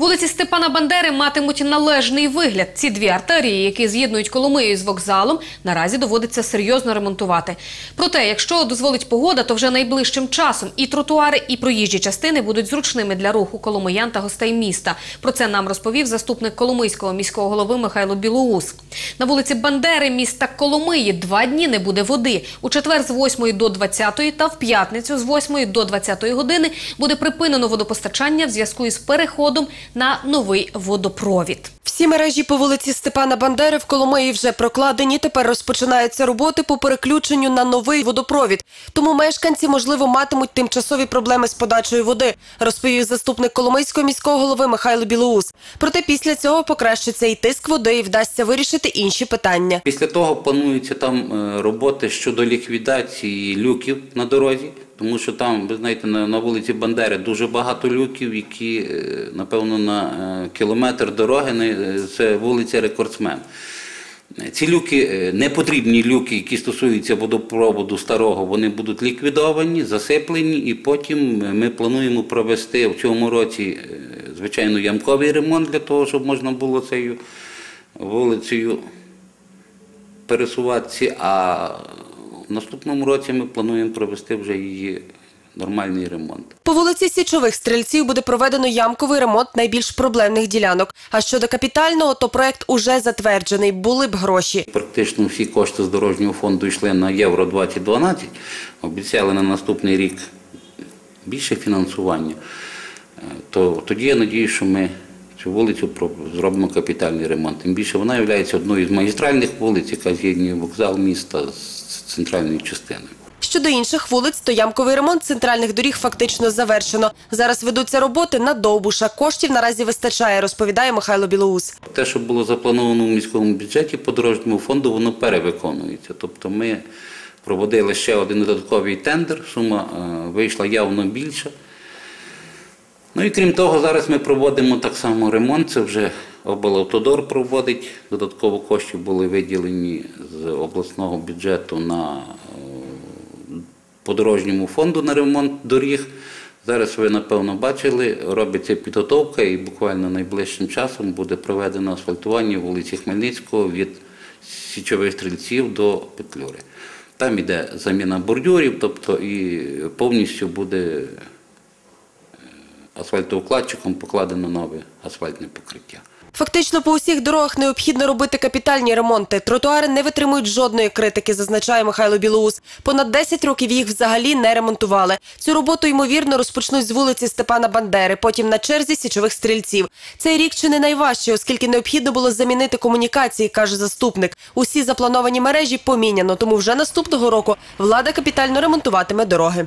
Вулиці Степана Бандери матимуть належний вигляд. Ці дві артерії, які з'єднують Коломию з вокзалом, наразі доводиться серйозно ремонтувати. Проте, якщо дозволить погода, то вже найближчим часом і тротуари, і проїжджі частини будуть зручними для руху коломиян та гостей міста. Про це нам розповів заступник Коломийського міського голови Михайло Білоус. На вулиці Бандери міста Коломиї два дні не буде води. У четвер з 8 до 20 та в п'ятницю з 8 до 20 години буде припинено водопостачання в зв'язку із переходом на новий водопровід. Всі мережі по вулиці Степана Бандери в Коломиї вже прокладені. Тепер розпочинаються роботи по переключенню на новий водопровід. Тому мешканці, можливо, матимуть тимчасові проблеми з подачею води, розповів заступник Коломийського міського голови Михайло Білоус. Проте після цього покращиться і тиск води, і вдасться вирішити інші питання. Після того плануються там е, роботи щодо ліквідації люків на дорозі, тому що там, ви знаєте, на, на вулиці Бандери дуже багато люків, які, е, напевно, на е, кілометр дороги е, це вулиця Рекордсмен. Ці люки, непотрібні люки, які стосуються водопроводу старого, вони будуть ліквідовані, засиплені, і потім ми плануємо провести в цьому році, звичайно, ямковий ремонт для того, щоб можна було цією вулицею пересуватися, а в наступному році ми плануємо провести вже її нормальний ремонт. По вулиці Січових стрільців буде проведено ямковий ремонт найбільш проблемних ділянок. А щодо капітального, то проект уже затверджений. Були б гроші. Практично всі кошти з дорожнього фонду йшли на Євро 2012. Обіцяли на наступний рік більше фінансування. Е, То тоді я сподіваюся, що ми цю вулицю зробимо капітальний ремонт. Тим більше вона є одною з магістральних вулиць, яка з'єднує вокзал міста з центральною частиною. Щодо інших вулиць, то ямковий ремонт центральних доріг фактично завершено. Зараз ведуться роботи на Довбуша. Коштів наразі вистачає, розповідає Михайло Білоус. Те, що було заплановано в міському бюджеті по дорожньому фонду, воно перевиконується. Тобто ми проводили ще один додатковий тендер, сума е, вийшла явно більша. Ну і крім того, зараз ми проводимо так само ремонт. Це вже облавтодор проводить. Додатково коштів були виділені з обласного бюджету на е, по дорожньому фонду на ремонт доріг. Зараз ви напевно бачили, робиться підготовка і буквально найближчим часом буде проведено асфальтування вулиці Хмельницького від січових стрільців до Петлюри. Там іде заміна бордюрів, тобто і повністю буде асфальтоукладчиком покладено нове асфальтне покриття. Фактично по усіх дорогах необхідно робити капітальні ремонти. Тротуари не витримують жодної критики, зазначає Михайло Білоус. Понад 10 років їх взагалі не ремонтували. Цю роботу, ймовірно, розпочнуть з вулиці Степана Бандери, потім на черзі січових стрільців. Цей рік чи не найважчий, оскільки необхідно було замінити комунікації, каже заступник. Усі заплановані мережі поміняно, тому вже наступного року влада капітально ремонтуватиме дороги.